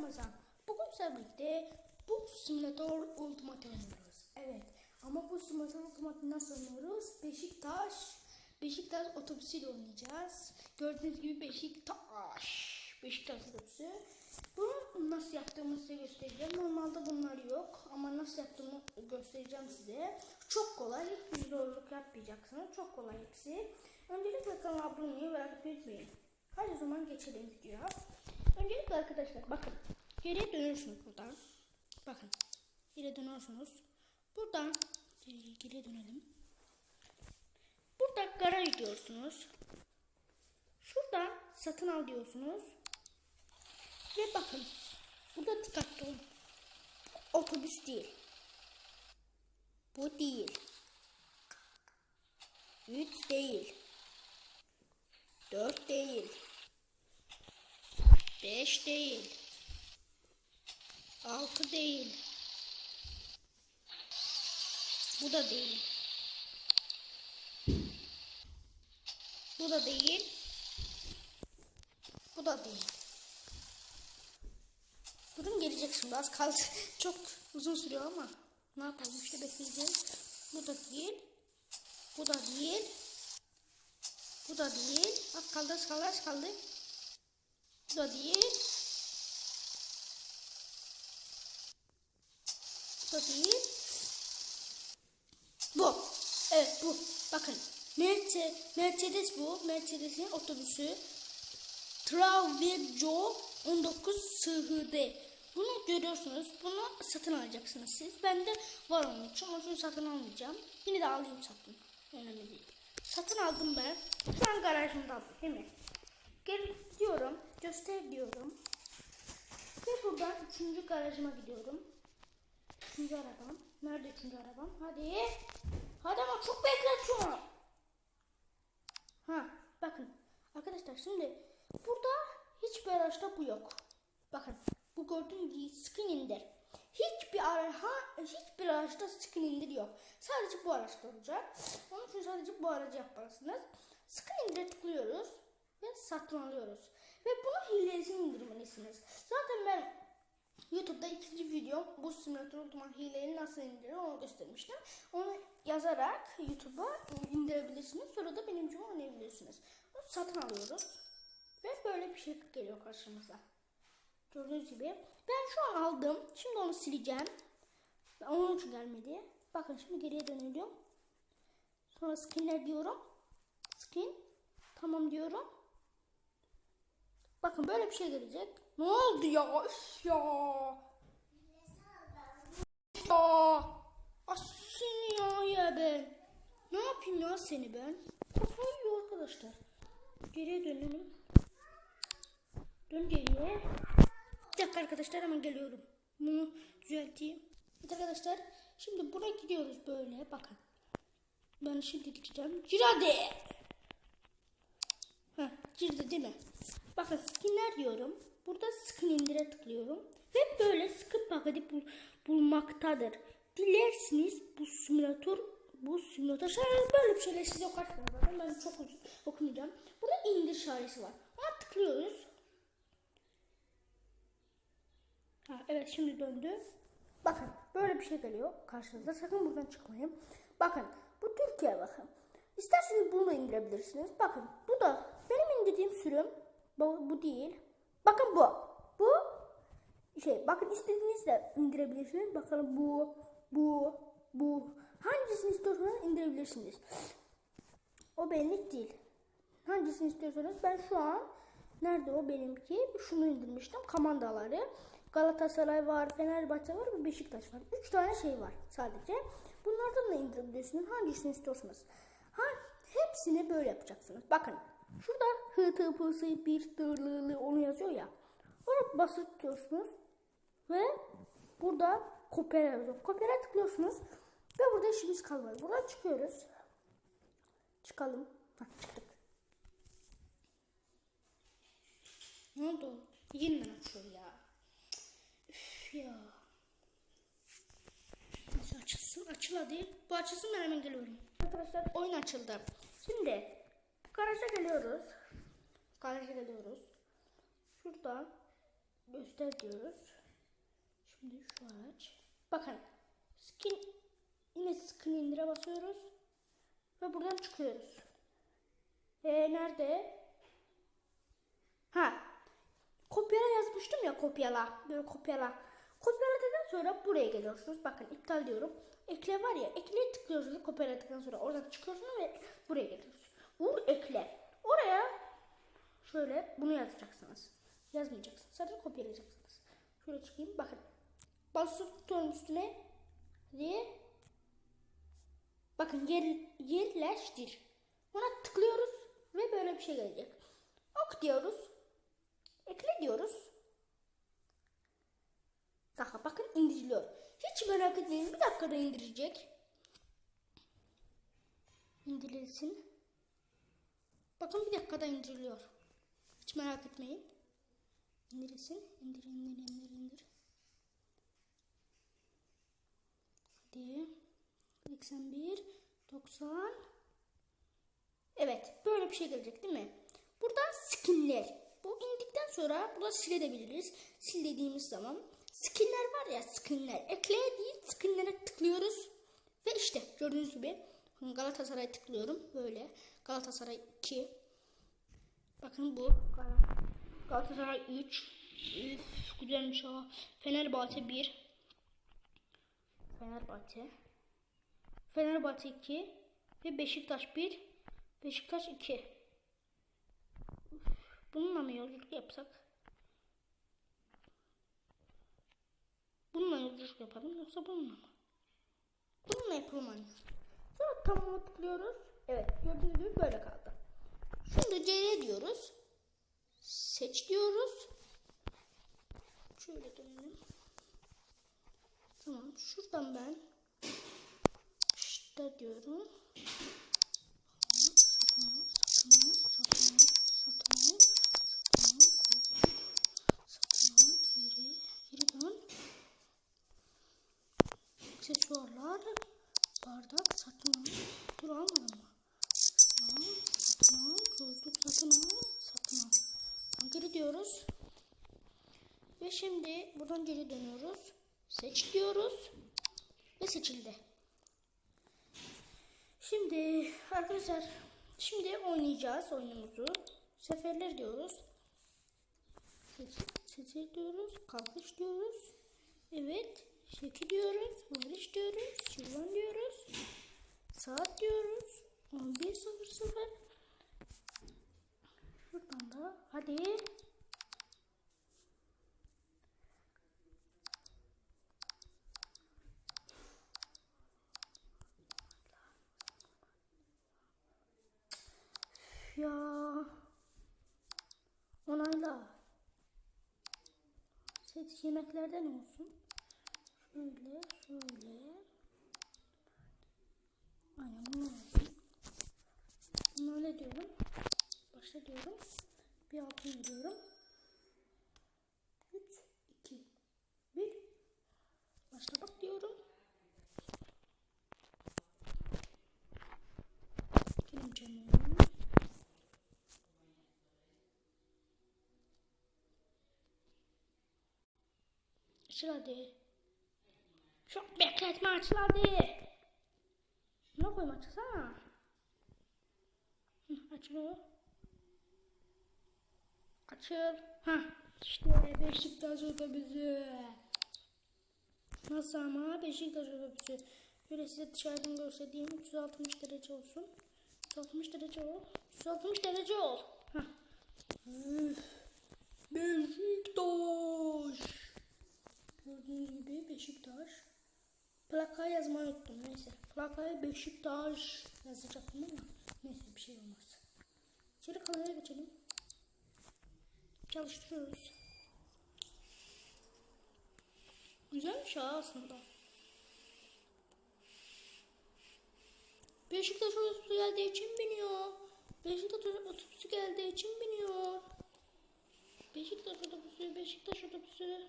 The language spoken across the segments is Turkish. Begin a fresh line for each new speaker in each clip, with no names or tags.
Ramazan. Bugün sizlerle birlikte bu simülatör ultimate oynuyoruz. Evet ama bu simülatör ultimate nasıl oynuyoruz? Beşiktaş, Beşiktaş otobüsüyle oynayacağız. Gördüğünüz gibi Beşiktaş, Beşiktaş otobüsü. Bunu nasıl yaptığımı size göstereceğim. Normalde bunlar yok ama nasıl yaptığımı göstereceğim size. Çok kolay, hiçbir zorluk yapmayacaksınız. Çok kolay hepsi. Öncelikle kanala abone olmayı ve etmeyin. Hadi o zaman geçelim videoya. Öncelikle arkadaşlar bakın. Geriye dönüyorsunuz buradan. Bakın. Geriye dönüyorsunuz. Buradan geriye, dönelim. Burada garaj diyorsunuz. Şuradan satın al diyorsunuz. Ve bakın. Burada dikkatli olun. Otobüs değil. Bu değil. 3 değil. 4 değil. 5 değil. 6 değil. Bu da değil. Bu da değil. Bu da değil. Durun gelecek şimdi az kaldı. Çok uzun sürüyor ama ne yapalım işte bekleyeceğiz. Bu da değil. Bu da değil. Bu da değil. Az kaldı az kaldı az kaldı. Da değil. Bu da değil. Bu. Evet bu. Bakın. Mercedes, bu. Mercedes'in otobüsü. Traveggio 19 SHD. Bunu görüyorsunuz. Bunu satın alacaksınız siz. Ben de var onun için. Onun satın almayacağım. Yine de alayım satın. Önemli değil. Satın aldım ben. Şu an garajımda aldım değil mi? Gel diyorum. Göster diyorum. Ve buradan üçüncü garajıma gidiyorum. Üçüncü arabam. Nerede üçüncü arabam? Hadi. Hadi ama çok bekletiyorum. Ha bakın. Arkadaşlar şimdi burada hiçbir araçta bu yok. Bakın bu gördüğünüz gibi skin indir. Hiçbir ara, ha, hiçbir araçta skin indir yok. Sadece bu araçta olacak. Onun için sadece bu aracı yapmalısınız. Skin indire tıklıyoruz ve satın alıyoruz. Ve bunu hilesini indirmelisiniz. Zaten ben YouTube'da ikinci videom bu simülatör ultimate hileyi nasıl indirir onu göstermiştim. Onu yazarak YouTube'a indirebilirsiniz. Sonra da benim gibi oynayabilirsiniz. Bunu satın alıyoruz. Ve böyle bir şey geliyor karşımıza. Gördüğünüz gibi. Ben şu an aldım. Şimdi onu sileceğim. Onun için gelmedi. Bakın şimdi geriye dönüyorum. Sonra skinler diyorum. Skin. Tamam diyorum. Bakın böyle bir şey gelecek. Ne oldu ya? Üf ya. Ya. Aslını ya ya ben. Ne yapayım ya seni ben? Kafayı yiyor arkadaşlar. Geriye dönelim. Dön geriye. Bir dakika arkadaşlar hemen geliyorum. Bunu düzelteyim. Evet arkadaşlar şimdi buraya gidiyoruz böyle bakın. Ben şimdi gideceğim. Heh, girdi değil mi? Bakın skinler diyorum. Burada skin indire tıklıyorum. Ve böyle skin paketi bul bulmaktadır. Dilersiniz bu simülatör bu simülatör şöyle böyle bir şeyler size okarsınız zaten. Ben çok uzun okumayacağım. Burada indir işareti var. Ona tıklıyoruz. Ha, evet şimdi döndü. Bakın böyle bir şey geliyor karşınıza. Sakın buradan çıkmayın. Bakın bu Türkiye bakın. İsterseniz bunu indirebilirsiniz. Bakın bu da benim indirdiğim sürüm. Bu, bu değil. Bakın bu. Bu şey bakın istediğinizde indirebilirsiniz. Bakın bu, bu, bu. Hangisini istiyorsanız indirebilirsiniz. O benlik değil. Hangisini istiyorsanız ben şu an nerede o benimki? Şunu indirmiştim. Kamandaları. Galatasaray var, Fenerbahçe var Beşiktaş var. Üç tane şey var sadece. Bunlardan da indirebilirsiniz. Hangisini istiyorsanız. Ha, hepsini böyle yapacaksınız. Bakın. Şurada hı tı pısı bir tırlılı onu yazıyor ya. Oraya basıp tutuyorsunuz. Ve burada kopyala yazıyor. Kopyala tıklıyorsunuz. Ve burada işimiz kalmadı. Buradan çıkıyoruz. Çıkalım. Hah, çıktık. Ne oldu? Yeniden açıyor ya. Üf ya. Neyse açılsın. Açıl. Bu açılsın ben hemen geliyorum. Arkadaşlar oyun açıldı. Şimdi garaja geliyoruz. Garaja geliyoruz. Şuradan göster diyoruz. Şimdi şu araç. Bakın skin yine skin indire basıyoruz ve buradan çıkıyoruz. E nerede? Ha. Kopyala yazmıştım ya kopyala. Böyle kopyala. Kopyaladıktan sonra buraya geliyorsunuz. Bakın iptal diyorum. Ekle var ya ekleye tıklıyorsunuz. Kopyaladıktan sonra oradan çıkıyorsunuz ve buraya geliyorsunuz. Vur ekle. Oraya şöyle bunu yazacaksınız. Yazmayacaksınız. Sadece kopyalayacaksınız. Şöyle çıkayım. Bakın. Basıp tutuyorum üstüne. Diye. Bakın yer, yerleştir. Ona tıklıyoruz ve böyle bir şey gelecek. Ok diyoruz. Ekle diyoruz. Daha bakın indiriliyor. Hiç merak etmeyin. Bir dakikada indirecek. İndirilsin. Bakın bir dakikada indiriliyor. Hiç merak etmeyin. İndirilsin. İndir, indir, indir, indir. Hadi. 81, 90. Evet. Böyle bir şey gelecek değil mi? Burada skinler. Bu indikten sonra burada silebiliriz. Sil dediğimiz zaman skinler var ya skinler. Ekle değil skinlere tıklıyoruz. Ve işte gördüğünüz gibi Galatasaray tıklıyorum. Böyle Galatasaray 2. Bakın bu Galatasaray 3. Üf, güzelmiş ha. Fenerbahçe 1. Fenerbahçe. Fenerbahçe 2 ve Beşiktaş 1. Beşiktaş 2. Bununla mı yolculuk yapsak? Bununla yolculuk yapalım yoksa bununla mı? Bununla yapalım anne. Sonra tamamı tıklıyoruz. Evet gördüğünüz gibi böyle kaldı. Şimdi CR diyoruz. Seç diyoruz. Şöyle dönelim. Tamam şuradan ben işte diyorum. Geri dön. Aksesuarlar, bardak, satın al. Dur almadım mı? Al, satın al, koltuk, satın al, satın al. Geri diyoruz. Ve şimdi buradan geri dönüyoruz. Seç diyoruz. Ve seçildi. Şimdi arkadaşlar şimdi oynayacağız oyunumuzu. Seferler diyoruz. Seçil diyoruz. Kalkış diyoruz. Evet. Şekil diyoruz. Varış diyoruz. Şırvan diyoruz. Saat diyoruz. 11.00 Şuradan da hadi. Ya. Onayla. Seç yemeklerden olsun. Şöyle, şöyle. Aynen bunu olsun. Bunu öyle diyorum. Başla diyorum. Bir altın veriyorum. 3, 2, 1. Başla diyorum. Gelin canım. Açıl hadi. Çok bekletme açıl hadi. Ne koyayım açılsana. Açılıyor. Açıl. Ha işte Beşiktaş otobüsü. Nasıl ama Beşiktaş otobüsü. Böyle size dışarıdan göstereyim. 360 derece olsun. 360 derece ol. 360 derece ol. Beşiktaş. Gördüğünüz gibi Beşiktaş. Plaka yazmayı unuttum. Neyse. Plakaya Beşiktaş yazacaktım ama neyse bir şey olmaz. İçeri kameraya geçelim. Çalıştırıyoruz. Güzelmiş ha aslında. Beşiktaş otobüsü geldiği için biniyor. Beşiktaş otobüsü geldiği için biniyor. Beşiktaş otobüsü, Beşiktaş otobüsü.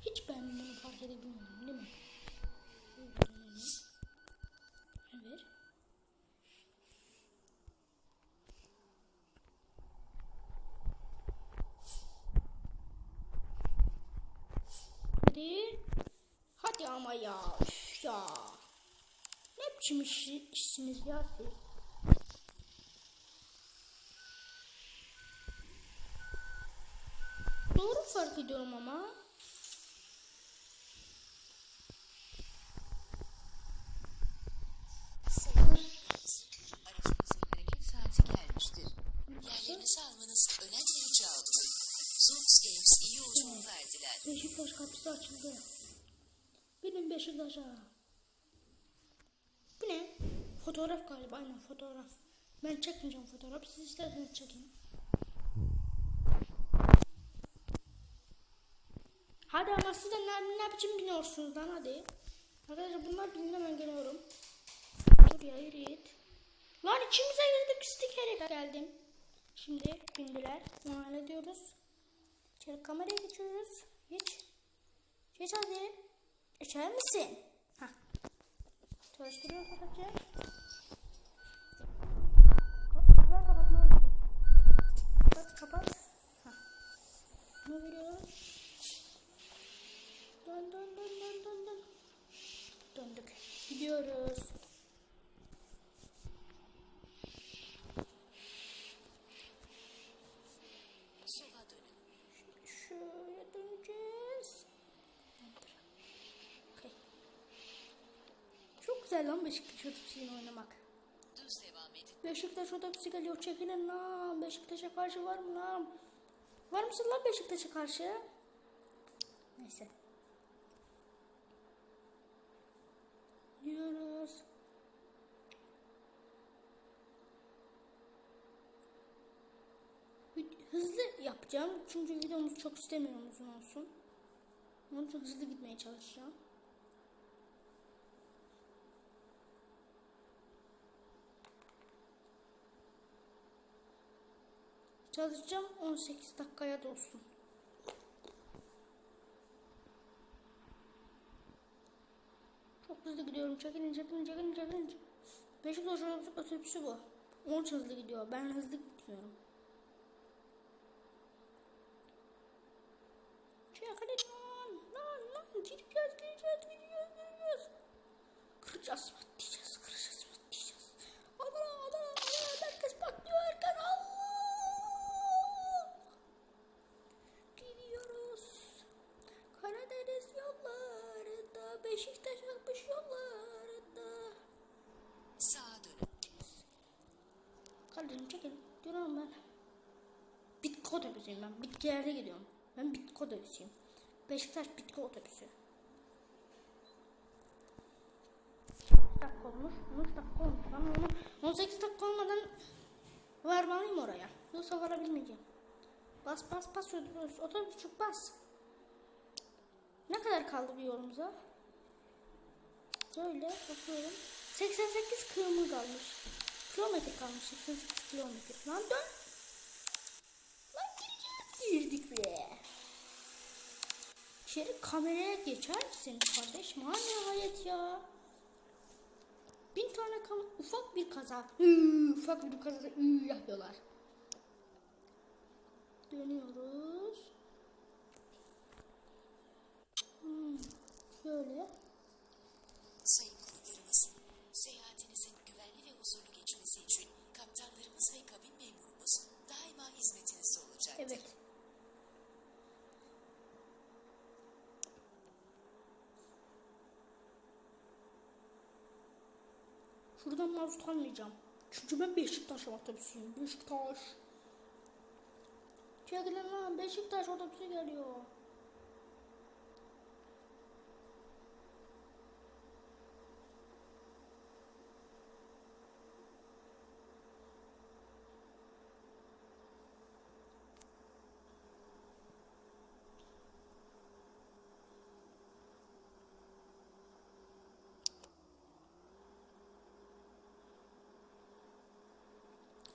Hiç Hadi. Hadi ama ya. Ya. Ne biçim iş, işsiniz ya siz? Doğru fark ediyorum ama. Beşiktaş'a. Bu ne? Fotoğraf galiba aynen fotoğraf. Ben çekmeyeceğim fotoğraf. Siz isterseniz çekin. Hadi ama siz de ne, ne biçim biniyorsunuz lan hadi. Arkadaşlar bunlar binsin ben geliyorum. Dur ya yürü. Lan içimize girdim stiker'e geldim. Şimdi bindiler. Onu hallediyoruz. İçeri kameraya geçiyoruz. Geç. Geç hadi. İçer misin? Hah. Çalıştırıyoruz kapatacağız. Kapıları kapatmayı unuttum. Kapat kapat. Hah. Ne veriyor? Dön dön dön dön dön dön. Döndük. Gidiyoruz.
Sola dönün.
Şöyle döneceğiz. Okay. Çok güzel lan Beşiktaş otobüsüyle oynamak.
Düz devam edin.
Beşiktaş otobüsü geliyor çekilin lan. Beşiktaş'a karşı var mı lan? Var mısın lan Beşiktaş'a karşı? Neyse. Gidiyoruz. Hızlı yapacağım çünkü videomuz çok istemiyorum uzun olsun. Onun için hızlı gitmeye çalışacağım. Çalışacağım 18 dakikaya da olsun. Çok hızlı gidiyorum. Çekilin çekilin çekilin çekilin. Beşiktaş otobüsü bu. Onun için hızlı gidiyor. Ben hızlı gitmiyorum. Çekilin lan. Lan lan. Gireceğiz gireceğiz gireceğiz gireceğiz. Kıracağız patlayacağız. Beşiktaş bitki otobüsü. 3 dakika olmuş. 13 dakika olmuş. Ben onu 18 dakika olmadan varmalıyım oraya. Yoksa varabilmeyeceğim. Bas bas bas otobüs. Otobüsçük bas. Ne kadar kaldı bir yolumuza? Böyle bakıyorum. 88 kilometre kalmış. Kilometre kalmış. 88 kilometre. Lan dön. Lan gireceğiz. Girdik be. İçeri kameraya geçer misin kardeş? Ha nihayet ya. Bin tane kam ufak bir kaza. Hıı, ufak bir kaza hıı, yapıyorlar. Dönüyoruz. Hmm, şöyle.
Sayın konuklarımız, seyahatinizin güvenli ve huzurlu geçmesi için kaptanlarımız ve kabin memurumuz daima hizmetinizde olacaktır.
Evet. Şuradan maruz kalmayacağım. Çünkü ben Beşiktaş otobüsüyüm. Beşiktaş. Çekilin lan Beşiktaş otobüsü geliyor.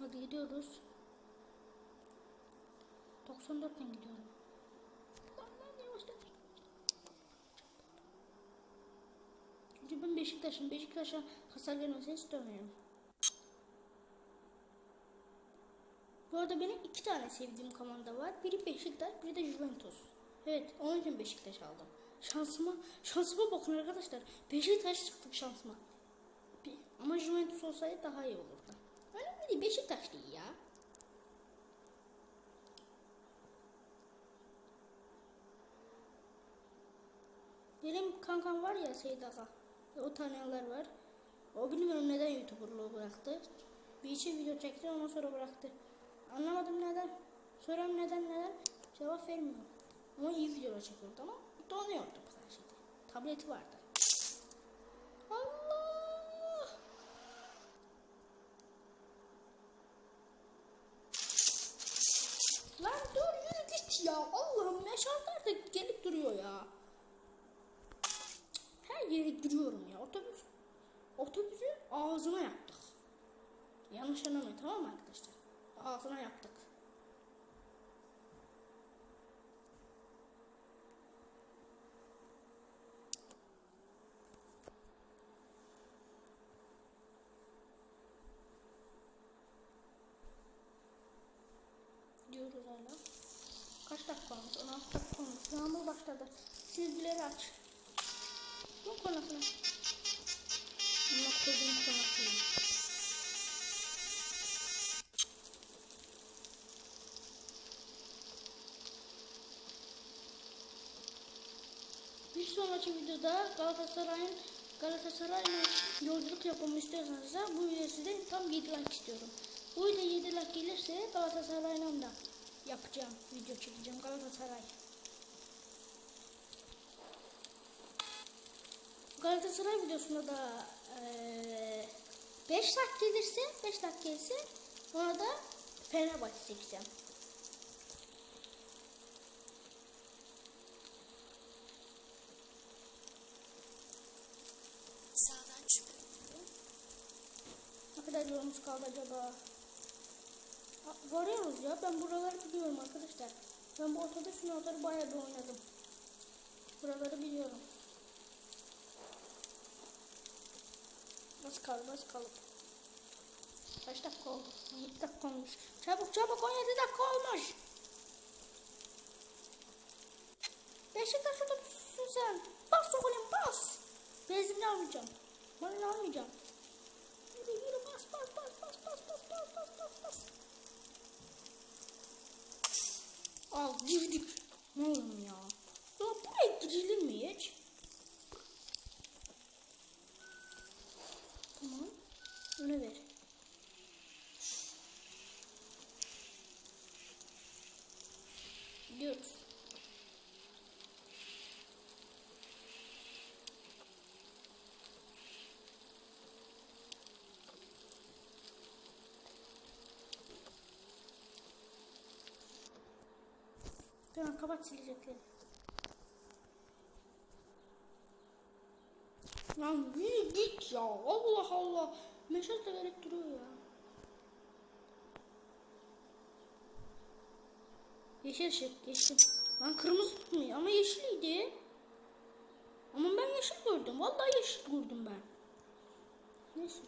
Hadi gidiyoruz. 94'ten gidiyorum. Lan lan yavaşla. Çünkü ben Beşiktaş'ım. Beşiktaş'a hasar gelmesini istemiyorum. Bu arada benim iki tane sevdiğim komanda var. Biri Beşiktaş, biri de Juventus. Evet, onun için Beşiktaş aldım. Şansıma, şansıma bakın arkadaşlar. Beşiktaş çıktık şansıma. Ama Juventus olsaydı daha iyi olurdu. Önemli değil Beşiktaş değil ya. Benim kankam var ya Seyit Aga. O tanıyanlar var. O bilmiyorum neden YouTuber'lığı bıraktı. Bir için video çekti ondan sonra bıraktı. Anlamadım neden. Soruyorum neden neden. Cevap vermiyor. Ama iyi videolar çekiyordu ama donuyordu bu şeyde. Tableti vardı. Ya. Allah'ım şartlar da gelip duruyor ya. Her yere giriyorum ya. Otobüs otobüsü ağzına yaptık. Yanlış anlamayın tamam mı arkadaşlar? Ağzına yaptık. Diyoruz hala. Kaç dakika olmuş? 16 dakika olmuş. Yağmur başladı. Silgileri aç. Bu konusuna. Allah koyduğum konusuna. Bir sonraki videoda Galatasaray'ın Galatasaray'la yolculuk yapmamı istiyorsanız da bu videoya size tam 7 like istiyorum. Bu video 7 like gelirse Galatasaray'la da yapacağım. Video çekeceğim Galatasaray. Galatasaray videosunda da 5 like gelirse 5 like gelirse ona da Fenerbahçe çekeceğim.
Sağdan çıkın.
Ne kadar yolumuz kaldı acaba? Varıyoruz ya. Ben buraları biliyorum arkadaşlar. Ben bu otobüs sınavları bayağı bir oynadım. Buraları biliyorum. Nasıl kaldı? Nasıl kaldı? Kaç dakika oldu? 17 dakika olmuş. Çabuk çabuk 17 dakika olmuş. Beşiktaş otobüsüsün sen. Bas oğlum bas. Benzinli almayacağım. Marina almayacağım. Yürü yürü bas bas bas bas bas bas bas bas bas bas. Al girdik. Ne oğlum ya? Ya buraya girilir mi hiç? Tamam. Öne ver. Gidiyoruz. Tamam kapat silecekleri. Lan yürü git ya. Allah Allah. Mesaj da verip duruyor ya. Yeşil ışık geçtim. Lan kırmızı tutmuyor ama yeşiliydi. Ama ben yeşil gördüm. Vallahi yeşil gördüm ben. Neyse.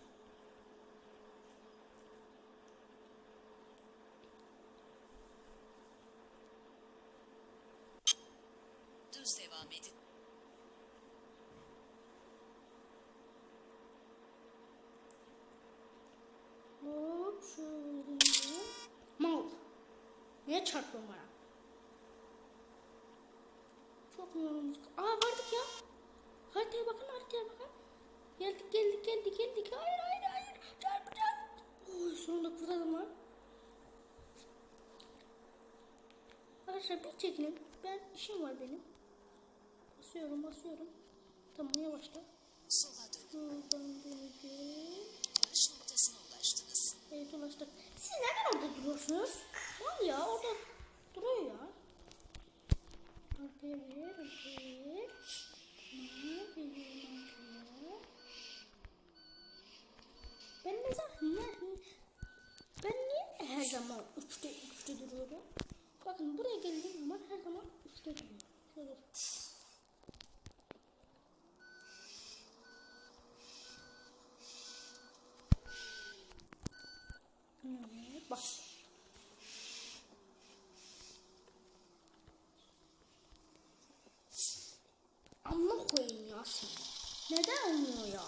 Düz devam edin.
Hop şöyle. Mal. Niye çarpıyorsun bana? Çok mu yolumuz? Aa vardık ya. Haritaya bakın haritaya bakın. Geldik geldik geldik geldik. Hayır hayır hayır. Çarpacağız. Oy sonunda kurtardım lan. Arkadaşlar bir çekilin. Ben işim var benim. Basıyorum basıyorum. Tamam yavaşla.
Sola dönün. Noktasına ulaştınız.
Evet ulaştık. Siz neden orada duruyorsunuz? Al ya orada duruyor ya. Arkaya ver, arkaya ver. Tamam, veriyorum arkaya. Ben ne zaman, ne, ben niye her zaman üçte, üçte duruyorum? Bakın buraya geldiğim zaman her zaman üçte duruyorum. Şöyle. Evet, bak. Amına koyayım ya seni. Neden olmuyor ya?